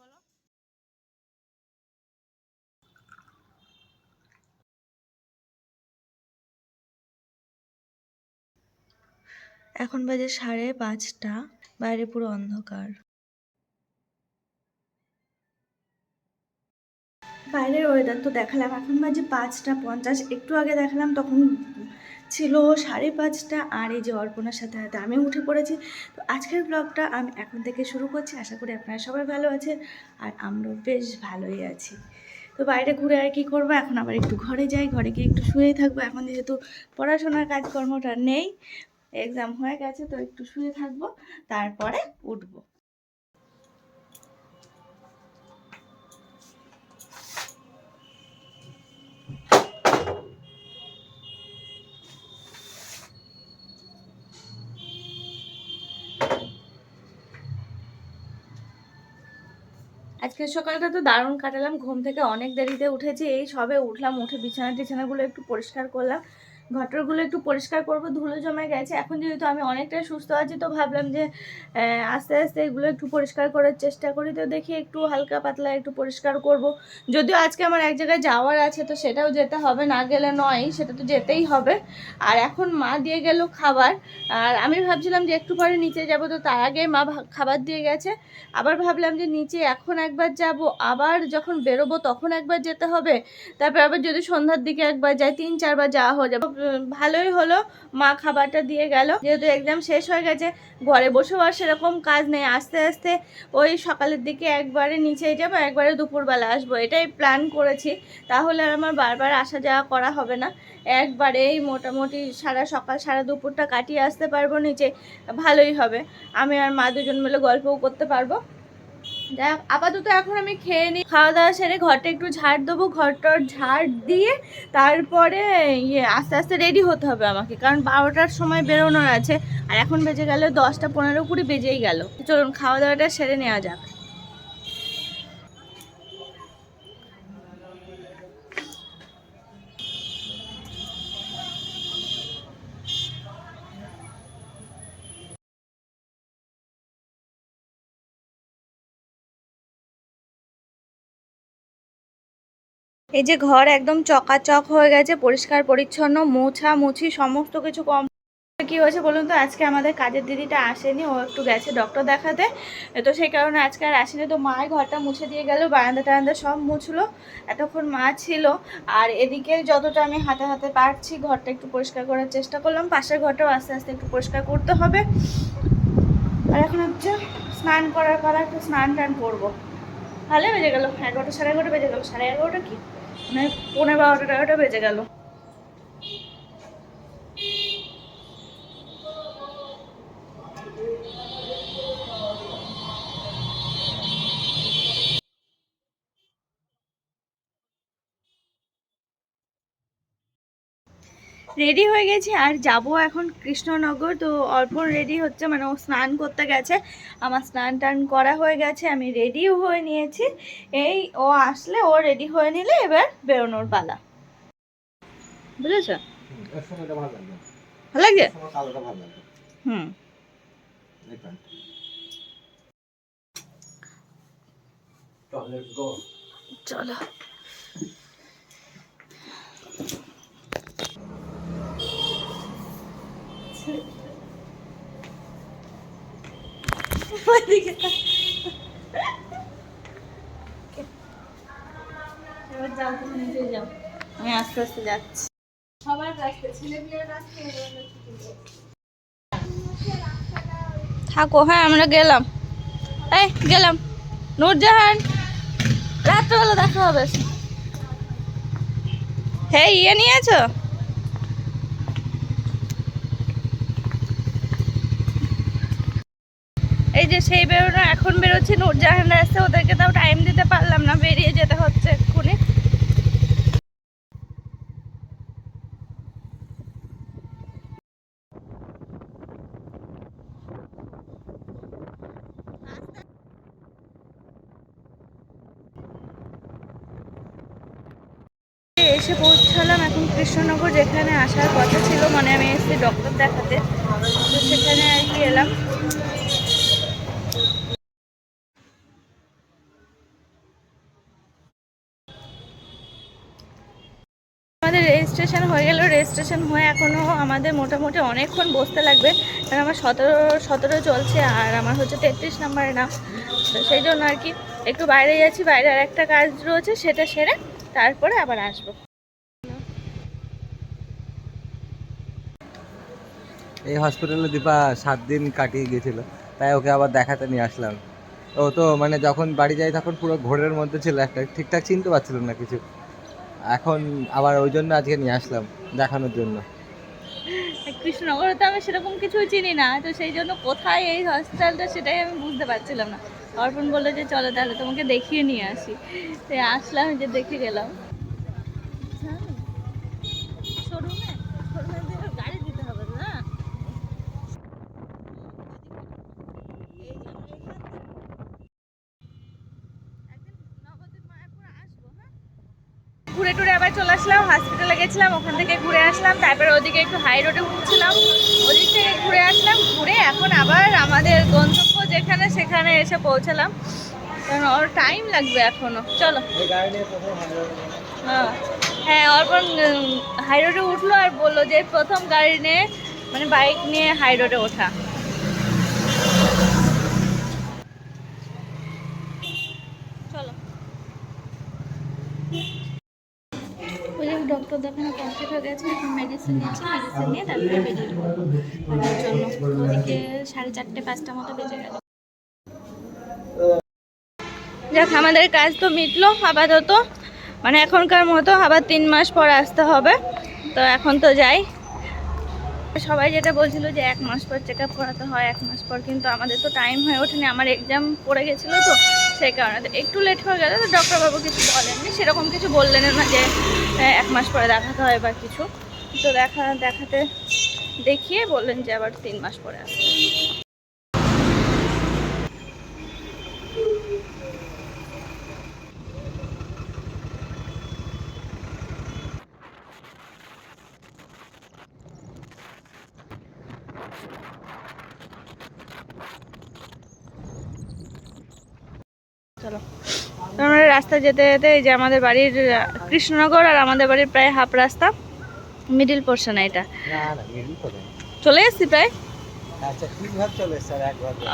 বলো। এখন বাজে সাড়ে পাঁচটা, বাইরে পুরো অন্ধকার। বাইরের ওয়েদার তো দেখালাম, এখন বাজে পাঁচটা পঞ্চাশ, একটু আগে দেখালাম, তখন ছিল সাড়ে পাঁচটা আর এই যে অর্পণার সাথে সাথে আমি উঠে পড়েছি। তো আজকের ব্লগটা আমি এখন থেকে শুরু করছি। আশা করি আপনারা সবাই ভালো আছেন আর আমরাও বেশ ভালোই আছি। তো বাইরে ঘুরে আর কি করব? এখন আবার একটু ঘরে যাই, ঘরে গিয়ে একটু শুয়েই থাকব। এখন যেহেতু পড়াশোনার কাজকর্মটা নেই এক্সাম হয়ে গেছে, তো একটু শুয়ে থাকব, তারপরে উঠবো। আজকের সকালটা তো দারুণ কাটালাম। ঘুম থেকে অনেক দেরিতে উঠেছি। এই সবে উঠলাম, উঠে বিছানা টিছানাগুলো একটু পরিষ্কার করলাম। ঘটরগুলো একটু পরিষ্কার করব, ধুলো জমে গেছে। এখন যেহেতু আমি অনেকটাই সুস্থ আছি, তো ভাবলাম যে আস্তে আস্তে এগুলো একটু পরিষ্কার করার চেষ্টা করি। তো দেখি একটু হালকা পাতলা একটু পরিষ্কার করব। যদিও আজকে আমার এক জায়গায় যাওয়ার আছে, তো সেটাও যেতে হবে, না গেলে নয়, সেটা তো যেতেই হবে। আর এখন মা দিয়ে গেল খাবার। আর আমি ভাবছিলাম যে একটু পরে নিচে যাব, তো তার আগে মা খাবার দিয়ে গেছে। আবার ভাবলাম যে নিচে এখন একবার যাব, আবার যখন বেরোবো তখন একবার যেতে হবে। তারপর আবার যদি সন্ধ্যার দিকে একবার যাই, তিন চারবার যাওয়া হয়ে যাবে। ভালোই হলো। মা খাবারটা দিয়ে গেল। যেহেতু এক্সাম শেষ হয়ে গেছে, ঘরে বসেও আর সেরকম কাজ নেই। আস্তে আস্তে ওই সকালের দিকে একবারে নিচে যাব, একবারে দুপুরবেলা আসব। এটাই প্ল্যান করেছি। তাহলে আর আমার বারবার আসা যাওয়া করা হবে না। একবারেই মোটামুটি সারা সকাল, সারা দুপুরটা কাটিয়ে আসতে পারব নিচে। ভালোই হবে। আমি আর মা দুজন মিলে গল্পও করতে পারব। হোক, আপাতত এখন আমি খেয়ে নিই খাওয়া দাওয়া সেরে ঘরটা একটু ঝাড় দেবো ঘরটার ঝাড় দিয়ে তারপরে ইয়ে আস্তে আস্তে রেডি হতে হবে আমাকে কারণ বারোটার সময় বেরোনোর আছে। আর এখন বেজে গেলে দশটা পনেরো কুড়ি বেজেই গেল। চলুন খাওয়া দাওয়াটা সেরে নেওয়া যাক। এই যে ঘর একদম চকাচক হয়ে গেছে, পরিষ্কার, পরিচ্ছন্ন, মোছা, মুছি, সমস্ত কিছু কম। কি হয়েছে বলুন তো? আজকে আমাদের কাজের দিদিটা আসেনি, ও একটু গেছে ডক্টর দেখাতে। তো সেই কারণে আজকে আর আসেনি। তো মায়ের ঘরটা মুছে দিয়ে গেল, বারান্দা টারান্দা সব মুছলো। এতক্ষণ মা ছিল। আর এদিকে যতটা আমি হাতে হাতে পারছি, ঘরটা একটু পরিষ্কার করার চেষ্টা করলাম। পাশের ঘরটাও আস্তে আস্তে একটু পরিষ্কার করতে হবে। আর এখন হচ্ছে স্নান করার পর একটু স্নান টান করব। ভালো বেজে গেলো, এগারোটা, সাড়ে এগারোটা বেজে গেলো। সাড়ে এগারোটা কি? মানে পনেরো বারোটা টাকাটা বেজে গেল। রেডি হয়ে গেছি, আর যাব এখন কৃষ্ণনগর। তো অর্পণ রেডি হচ্ছে মানে ও স্নান করতে গেছে। আমার স্নান টান করা হয়ে গেছে, আমি রেডিও হয়ে নিয়েছি। এই ও আসলে ও রেডি হয়ে নিলে এবার বেরোনোর পালা। বুঝেছ? হুম। চল। ওইদিকে আমি আস্তে আস্তে যাচ্ছি। থাকো হ্যাঁ আমরা গেলাম। এই, গেলাম। নূরজাহান, রাত্রেবেলা দেখা হবে। হে ইয়ে নিয়েছো? যে সেই বেরোনো এখন বেরোচ্ছে নূরজাহান আসছে ওদেরকে তাও টাইম দিতে পারলাম না, বেরিয়ে যেতে হচ্ছে এক্ষুনি। এসে পৌঁছালাম এখন কৃষ্ণনগর, যেখানে আসার কথা ছিল। মানে আমি এসেছি ডক্টর দেখাতে। তো সেখানে আর কি এলাম। রেজিস্ট্রেশন হয়ে গেল। রেজিস্ট্রেশন হয়ে এখনও আমাদের মোটামুটি অনেকক্ষণ বসতে লাগবে। কারণ আমার সতেরো সতেরো চলছে আর আমার হচ্ছে তেত্রিশ নাম্বারের নাম। তো সেই জন্য আর কি একটু বাইরে যাচ্ছি, বাইরে আর একটা কাজ রয়েছে, সেটা সেরে তারপরে আবার আসব। এই হসপিটালে দীপা সাত দিন কাটিয়ে গেছিল তাই ওকে আবার দেখাতে নিয়ে আসলাম। ও তো মানে যখন বাড়ি যাই তখন পুরো ঘোরের মধ্যে ছিল একটা, ঠিকঠাক চিনতে পারছিল না কিছু। এখন আবার ওই জন্য আজকে নিয়ে আসলাম দেখানোর জন্য। কৃষ্ণনগরে তো আমি সেরকম কিছুই চিনি না, তো সেই জন্য কোথায় এই হসপিটালটা সেটাই আমি বুঝতে পারছিলাম না। অর্পণ বলল যে, চলো তাহলে তোমাকে দেখিয়ে নিয়ে আসি। তো আসলাম যে দেখে গেলাম শোরুমে শোরুমে গাড়ি দিতে হবে না ঘুরে টুরে আবার চলে আসলাম হসপিটালে গেছিলাম ওখান থেকে ঘুরে আসলাম তারপরে ওদিকে একটু হাই রোডে উঠছিলাম ওদিক থেকে ঘুরে আসলাম ঘুরে এখন আবার আমাদের গন্তব্য যেখানে সেখানে এসে পৌঁছালাম। কারণ ওর টাইম লাগবে এখনও। চলো। হ্যাঁ। হ্যাঁ অর্পণ হাই রোডে উঠল আর বলল যে প্রথম গাড়ি নিয়ে মানে বাইক নিয়ে হাই রোডে ওঠা। চলো। ডক্টর দেখানো কমপ্লিট হয়ে গেছে এখন মেডিসিন নিচ্ছে মেডিসিন নিয়ে তারপরে বেরিয়ে যাব বাড়ির জন্য ওদিকে সাড়ে চারটে পাঁচটা মতো বেজে গেল। যাক, আমাদের কাজ তো মিটলো আপাতত। মানে এখনকার মতো আবার তিন মাস পর আসতে হবে। তো এখন তো যাই। সবাই যেটা বলছিল যে এক মাস পর চেক আপ করাতে হয়, এক মাস পর, কিন্তু আমাদের তো টাইম হয়ে ওঠেনি। আমার এক্সাম পড়ে গেছিল তো। সেই কারণে। একটু লেট হয়ে গেলে তো ডক্টরবাবু কিছু বলেননি, সেরকম কিছু বললেন না যে এক মাস পরে দেখাতে হয় বা কিছু। তো দেখা, দেখাতে দেখিয়ে বললেন যে আবার তিন মাস পরে আসতে চলো। আমরা রাস্তা যেতে যেতে এই যে আমাদের বাড়ির কৃষ্ণনগর আর আমাদের বাড়ির প্রায় হাফ রাস্তা মিডিল পোর্শন এটা। চলে এসেছি প্রায়? আচ্ছা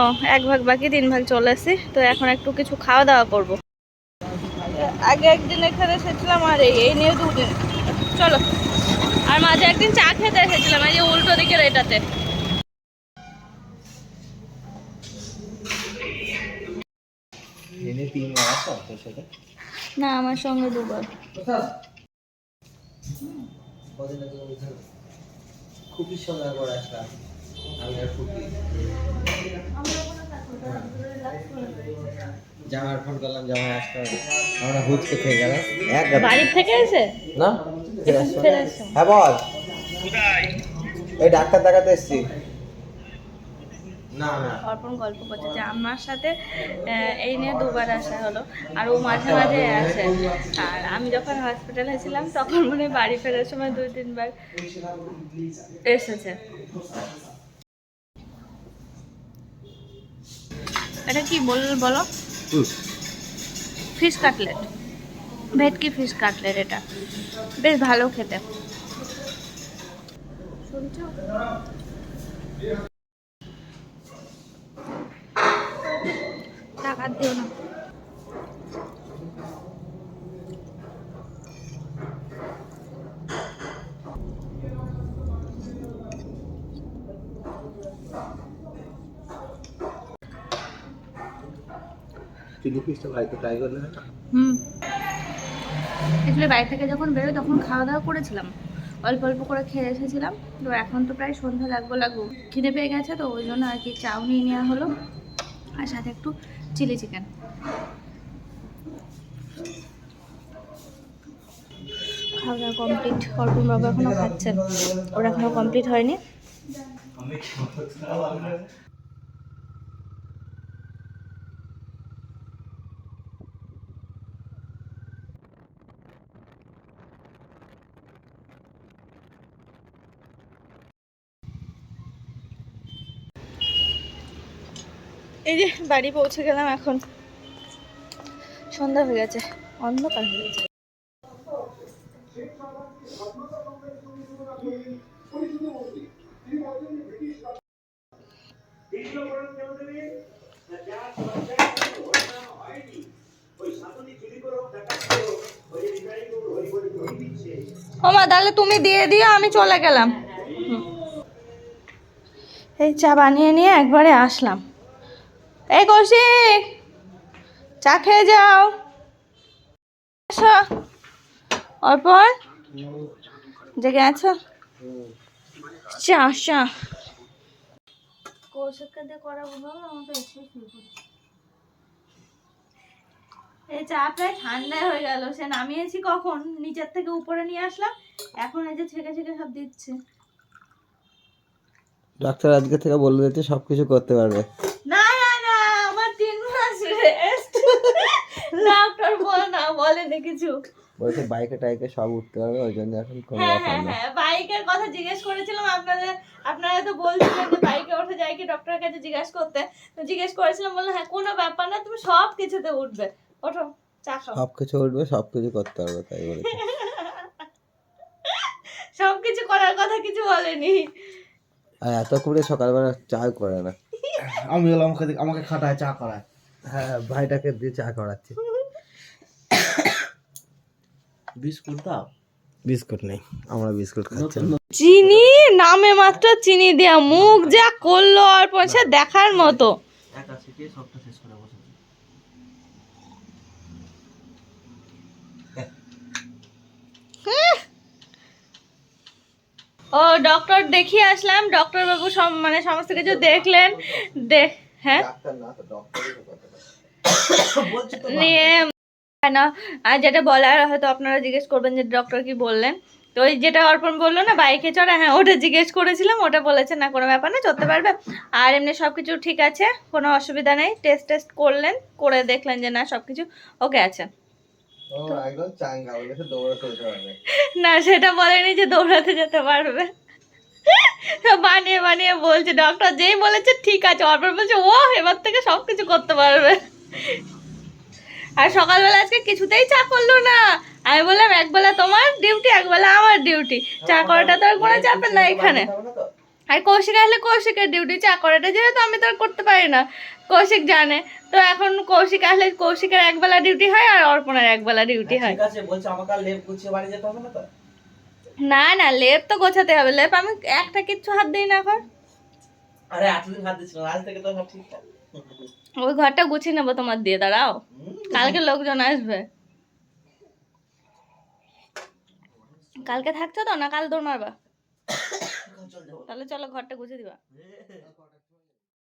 ও এক ভাগ বাকি তিন ভাগ চলে এসেছি। তো এখন একটু কিছু খাওয়া দাওয়া করব। আগে একদিন এখানে এসেছিলাম আর এই এই নিয়ে দুদিন। চলো। আর মাঝে একদিন চা খেতে এসেছিলাম এই যে উল্টো দিকের এটাতে। তোর সাথে? না আমার সঙ্গে দুবার। খুবই সময় করে আসলাম আমি আর ফুটি। জামার ফোন করলাম জামাই আসতে হবে। আমরা গেলাম। এক গাদা- থেকে এসে? না। হ্যাঁ বল। এই ডাক্তার দেখাতে এসছি। অর্পণ গল্প করছে যে আমার সাথে এই নিয়ে দুবার আসা হলো। আর ও মাঝে মাঝে আসে। আর আমি যখন হসপিটালে ছিলাম তখন মনে বাড়ি ফেরার সময় দুই তিনবার এসেছে। এটা কি বল বলো? ফিশ কাটলেট ভেটকি ফিশ কাটলেট এটা। বেশ ভালো খেতে। শুনছো? টাকা দিও না। চিলি ফিশটা বাড়িতে ট্রাই করলে হুম। অ্যাকচুয়ালি বাড়ি থেকে যখন বেরোই তখন খাওয়া দাওয়া করেছিলাম। অল্প অল্প করে খেয়ে এসেছিলাম। তো এখন তো প্রায় সন্ধ্যা লাগবো লাগবো। খিদে পেয়ে গেছে তো ওই জন্য আর কি চাউ নিয়ে নেওয়া হলো। আর সাথে একটু চিলি চিকেন। খাওয়া দাওয়া কমপ্লিট অর্পণ বাবু এখনও খাচ্ছেন। ওরা এখনও কমপ্লিট হয়নি। এই যে বাড়ি পৌঁছে গেলাম এখন। সন্ধ্যা হয়ে গেছে, অন্ধকার হয়ে গেছে। তাহলে তুমি দিয়ে দিও, আমি চলে গেলাম। এই চা বানিয়ে নিয়ে একবারে আসলাম। এই কৌশিক চা খেয়ে যাও। অর্পণ জেগে আছো? চা চা। কৌশিককে দিয়ে করাবো বাবা আমাকে এসে এই চা প্রায় ঠান্ডা হয়ে গেল সে নামিয়েছি কখন? নিচের থেকে উপরে নিয়ে আসলাম এখন এই যে ছেঁকে ছেঁকে সব দিচ্ছে। ডাক্তার আজকে থেকে বলে দিচ্ছে সব কিছু করতে পারবে। না না না আমার তিন মাস রেস্ট ডক্টর বল না বলেনি কিছু। বলছে বাইকে টাইকে সব উঠতে পারবে ওই জন্য এখন কোনো হ্যাঁ ব্যাপার হ্যাঁ না। হ্যাঁ বাইকের কথা জিজ্ঞেস করেছিলাম আপনাদের আপনারা তো বলছিলেন যে বাইকে ওঠা যায় কি ডক্টরের কাছে জিজ্ঞেস করতে। তো জিজ্ঞেস করেছিলাম বলল হ্যাঁ কোনো ব্যাপার না তুমি সব কিছুতে উঠবে। ওঠো চা খাও। সব কিছু উঠবে সব কিছু করতে পারবে তাই বলেছে। সব কিছু করার কথা কিছু বলেনি। আর এত করে সকালবেলা চা করে না। আমি হলো আমাকে আমাকে খাটায় চা করায় হ্যাঁ ভাইটাকে দিয়ে চা করাচ্ছি বিস্কুট দাও। বিস্কুট নেই আমরা বিস্কুট খাচ্ছি চিনি? নামে মাত্র চিনি দেয়া। মুখ যা করল আর পয়সা দেখার মতো। একা শিখে সবটা শেষ করে বসেছি ও ডক্টর দেখিয়ে আসলাম। ডক্টর বাবু সব মানে সমস্ত কিছু দেখলেন। দেখ হ্যাঁ? নিয়ে না আর যেটা বলার হয়তো আপনারা জিজ্ঞেস করবেন যে ডক্টর কি বললেন। তো ওই যেটা অর্পণ বলল না বাইকে চড়া হ্যাঁ ওটা জিজ্ঞেস করেছিলাম ওটা বলেছে না কোনো ব্যাপার না চলতে পারবে। আর এমনি সব কিছু ঠিক আছে কোনো অসুবিধা নেই টেস্ট টেস্ট করলেন করে দেখলেন যে না সব কিছু ওকে আছে। ও একদম চাঙ্গা বলেছে দৌড়াতে যেতে পারবে। না সেটা বলেনি যে দৌড়াতে যেতে পারবে। বানিয়ে বানিয়ে বলছে ডক্টর যেই বলেছে ঠিক আছে অর্পণ বলছে ও এবার থেকে সব কিছু করতে পারবে। আর সকালবেলা আজকে কিছুতেই চা করল না। আমি বললাম একবেলা তোমার ডিউটি একবেলা আমার ডিউটি চা করাটা তো আর কোনো চাপে না এখানে। আর কৌশিক আসলে কৌশিকের ডিউটি চা করাটা যেহেতু আমি তো আর করতে পারি না। কৌশিক জানে। তো এখন কৌশিক আসলে কৌশিকের একবেলা ডিউটি হয় আর অর্পণের একবেলা ডিউটি হয় ঠিক আছে বলছে আমাকে আর লেপ গুছিয়ে বাড়ি যেতে হবে না তো? না না লেপ তো গোছাতে হবে। লেপ আমি একটা কিচ্ছু হাত দিই না এখন। আরে এতদিন হাত দিছিল আজ থেকে তো সব ঠিকঠাক ওই ঘরটা গুছিয়ে নেব তোমার দিয়ে দাঁড়াও। কালকে লোকজন আসবে। কালকে থাকছো তো না কাল দৌড় মারবা? তাহলে চলো ঘরটা গুছিয়ে দিবা।